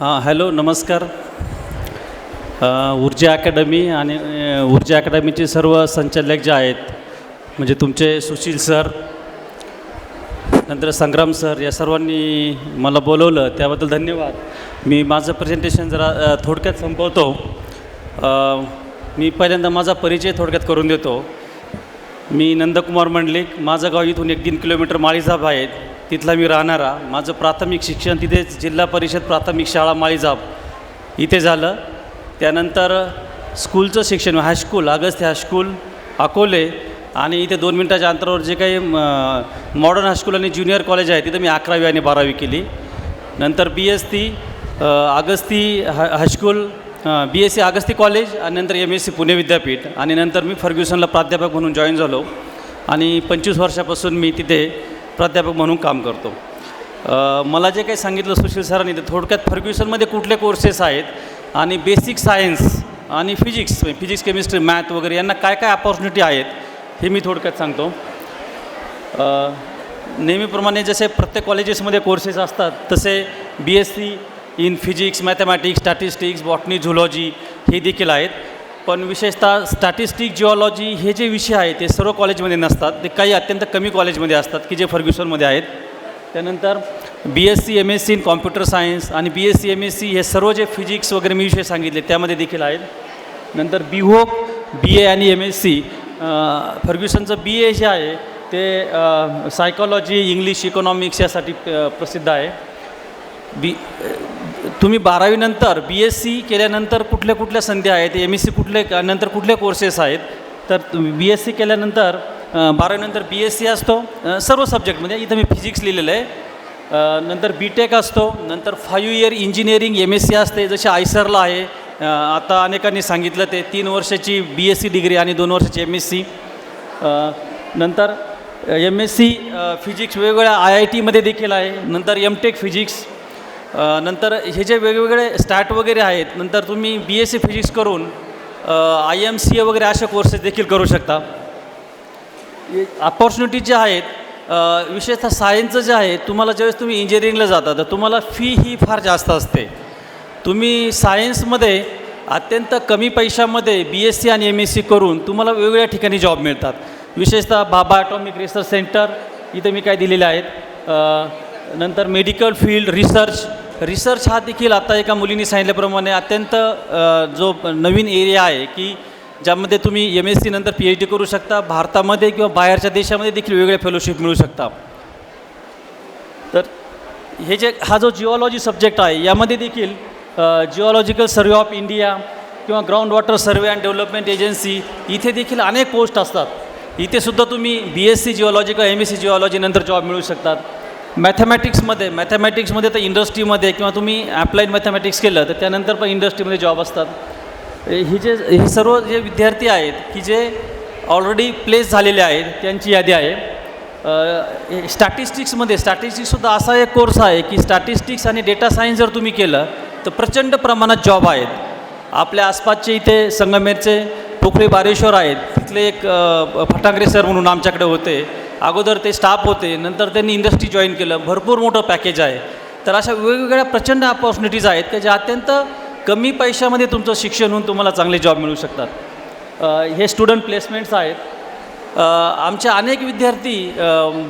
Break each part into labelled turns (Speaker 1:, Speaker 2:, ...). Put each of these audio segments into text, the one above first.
Speaker 1: हां हॅलो नमस्कार. ऊर्जा अकॅडमी आणि ऊर्जा अकॅडमीचे सर्व संचालक जे आहेत म्हणजे तुमचे सुशील सर नंतर संग्राम सर या सर्वांनी मला बोलवलं त्याबद्दल धन्यवाद. मी माझं प्रेझेंटेशन जरा थोडक्यात संपवतो. मी पहिल्यांदा माझा परिचय थोडक्यात करून देतो. मी नंदकुमार मंडलिक माझं गाव इथून एक तीन किलोमीटर माळीजाब आहे. तिथला मी राहणारा. माझं प्राथमिक शिक्षण तिथेच जिल्हा परिषद प्राथमिक शाळा माळीजाब इथे झालं. त्यानंतर स्कूलचं शिक्षण हायस्कूल अगस्ती हायस्कूल अकोले आणि इथे दोन मिनटाच्या अंतरावर जे काही मॉडर्न हायस्कूल आणि ज्युनियर कॉलेज आहे तिथं मी अकरावी आणि बारावी केली. नंतर बी एस सी अगस्ती हा high school B S C Agasti college आणि नंतर एम एस सी पुणे विद्यापीठ आणि नंतर मी फर्ग्युसनला प्राध्यापक म्हणून जॉईन झालो. आणि पंचवीस वर्षापासून मी तिथे प्राध्यापक म्हणून काम करतो. मला जे काही सांगितलं सुशील सरांनी ते थोडक्यात फर्ग्युसनमध्ये कुठले कोर्सेस आहेत आणि बेसिक सायन्स आणि फिजिक्स म्हणजे फिजिक्स केमिस्ट्री मॅथ वगैरे यांना काय काय अपॉर्च्युनिटी आहेत हे मी थोडक्यात सांगतो. नेहमीप्रमाणे जसे प्रत्येक कॉलेजेसमध्ये कोर्सेस असतात तसे B S C in physics mathematics statistics botany zoology हे देखील आहेत. पण विशेषतः स्टॅटिस्टिक जिओलॉजी हे जे विषय आहेत ते सर्व कॉलेजमध्ये नसतात. ते काही अत्यंत कमी कॉलेजमध्ये असतात की जे फर्ग्युसनमध्ये आहेत. त्यानंतर B S C M S C in computer science आणि B S C M S C हे सर्व जे फिजिक्स वगैरे मी विषय सांगितले त्यामध्ये देखील आहेत. नंतर बी हो बी ए आणि एम एस सी फर्ग्युसनचं बी ए जे आहे ते सायकॉलॉजी इंग्लिश इकॉनॉमिक्स यासाठी प्रसिद्ध आहे. बी तुम्ही बारावीनंतर बी एस सी केल्यानंतर कुठल्या कुठल्या संधी आहेत? एम एस सी कुठले नंतर कुठले कोर्सेस आहेत? तर बी एस सी केल्यानंतर बारावीनंतर बी एस सी असतो सर्व सब्जेक्टमध्ये इथं मी फिजिक्स लिहिलेलं आहे. नंतर बी टेक असतो नंतर five year engineering M S C असते जसे आयसरला आहे. आता अनेकांनी सांगितलं ते तीन वर्षाची बी एस सी डिग्री आणि दोन वर्षाची एम एस सी नंतर एम एस सी फिजिक्स वेगवेगळ्या आय आय टीमध्ये देखील आहे. नंतर एम टेक फिजिक्स नंतर हे जे वेगवेगळे स्टॅट वगैरे आहेत नंतर तुम्ही बी एस सी फिजिक्स करून आय एम सी ए वगैरे असे कोर्सेस देखील करू शकता. अपॉर्च्युनिटी जे आहेत विशेषतः सायन्सचं जे आहे तुम्हाला ज्यावेळेस तुम्ही इंजिनिअरिंगला जाता तर तुम्हाला फी ही फार जास्त असते. तुम्ही सायन्समध्ये अत्यंत कमी पैशामध्ये बी एस सी आणि एम एस सी करून तुम्हाला वेगवेगळ्या ठिकाणी जॉब मिळतात. विशेषतः बाबा ॲटॉमिक रिसर्च सेंटर इथं मी काय दिलेले आहेत नंतर मेडिकल फील्ड रिसर्च रिसर्च हा देखील आता एका मुलीने सांगितल्याप्रमाणे अत्यंत जो नवीन एरिया आहे की ज्यामध्ये तुम्ही एम एस सी नंतर पी एच डी करू शकता. भारतामध्ये किंवा बाहेरच्या देशामध्ये देखील वेगळे फेलोशिप मिळू शकता तर हे जे हा जो जिओलॉजी सब्जेक्ट आहे यामध्ये देखील जिओलॉजिकल सर्वे ऑफ इंडिया किंवा ground water survey and development agency इथे देखील अनेक पोस्ट असतात. इथेसुद्धा तुम्ही बी एस सी जिओलॉजी किंवा एम एस सी जिओलॉजी नंतर जॉब मिळू शकतात. मॅथमॅटिक्समध्ये मॅथमॅटिक्समध्ये तर इंडस्ट्रीमध्ये किंवा तुम्ही ॲप्लाईड मॅथमॅटिक्स केलं तर त्यानंतर पण इंडस्ट्रीमध्ये जॉब असतात. ही जे हे सर्व जे विद्यार्थी आहेत की जे ऑलरेडी प्लेस झालेले आहेत त्यांची यादी आहे. स्टॅटिस्टिक्समध्ये स्टॅटिस्टिक्ससुद्धा असा एक कोर्स आहे की स्टॅटिस्टिक्स आणि डेटा सायन्स जर तुम्ही केलं तर प्रचंड प्रमाणात जॉब आहेत. आपल्या आसपासचे इथे संगमेरचे पोखरी बारेश्वर आहेत तिथले एक अ, फटांगरे सर म्हणून आमच्याकडे होते. अगोदर ते स्टाफ होते नंतर त्यांनी इंडस्ट्री जॉईन केलं भरपूर मोठं पॅकेज आहे. तर अशा वेगवेगळ्या प्रचंड अपॉर्च्युनिटीज आहेत की ज्या अत्यंत कमी पैशामध्ये तुमचं शिक्षण होऊन तुम्हाला चांगले जॉब मिळू शकतात. हे स्टुडंट प्लेसमेंट्स आहेत. आमच्या अनेक विद्यार्थी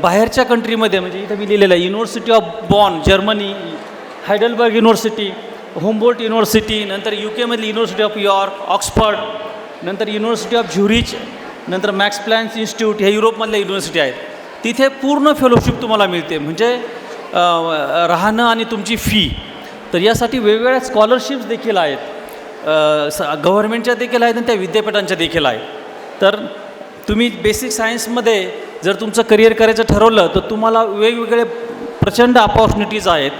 Speaker 1: बाहेरच्या कंट्रीमध्ये म्हणजे इथं मी लिहिलेलं आहे university of Bonn Germany Heidelberg university Humboldt university नंतर यू केमधली युनिव्हर्सिटी ऑफ यॉर्क ऑक्सफर्ड नंतर युनिव्हर्सिटी ऑफ झ्युरिच नंतर मॅक्स प्लॅन्स इन्स्टिट्यूट हे युरोपमधल्या युनिव्हर्सिटी आहेत. तिथे पूर्ण फेलोशिप तुम्हाला मिळते. म्हणजे राहणं आणि तुमची फी तर यासाठी वेगवेगळ्या स्कॉलरशिप्स देखील आहेत. स गव्हर्मेंटच्या देखील आहेत आणि त्या विद्यापीठांच्या देखील आहेत. तर तुम्ही बेसिक सायन्समध्ये जर तुमचं करिअर करायचं ठरवलं तर तुम्हाला वेगवेगळे प्रचंड अपॉर्च्युनिटीज आहेत.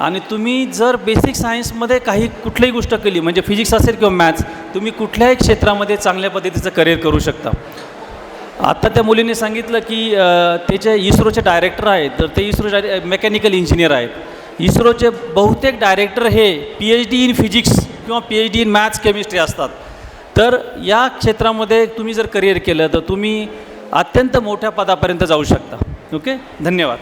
Speaker 1: आणि तुम्ही जर बेसिक सायन्समध्ये काही कुठलीही गोष्ट केली म्हणजे फिजिक्स असेल किंवा मॅथ्स तुम्ही कुठल्याही क्षेत्रामध्ये चांगल्या पद्धतीचं करिअर करू शकता. आत्ता त्या मुलीने सांगितलं की त्याचे इस्रोचे डायरेक्टर आहेत तर ते इस्रो मेकॅनिकल इंजिनियर आहेत. इस्रोचे बहुतेक डायरेक्टर हे P H D in physics किंवा P H D in maths chemistry असतात. तर या क्षेत्रामध्ये तुम्ही जर करिअर केलं तर तुम्ही अत्यंत मोठ्या पदापर्यंत जाऊ शकता. ओके धन्यवाद.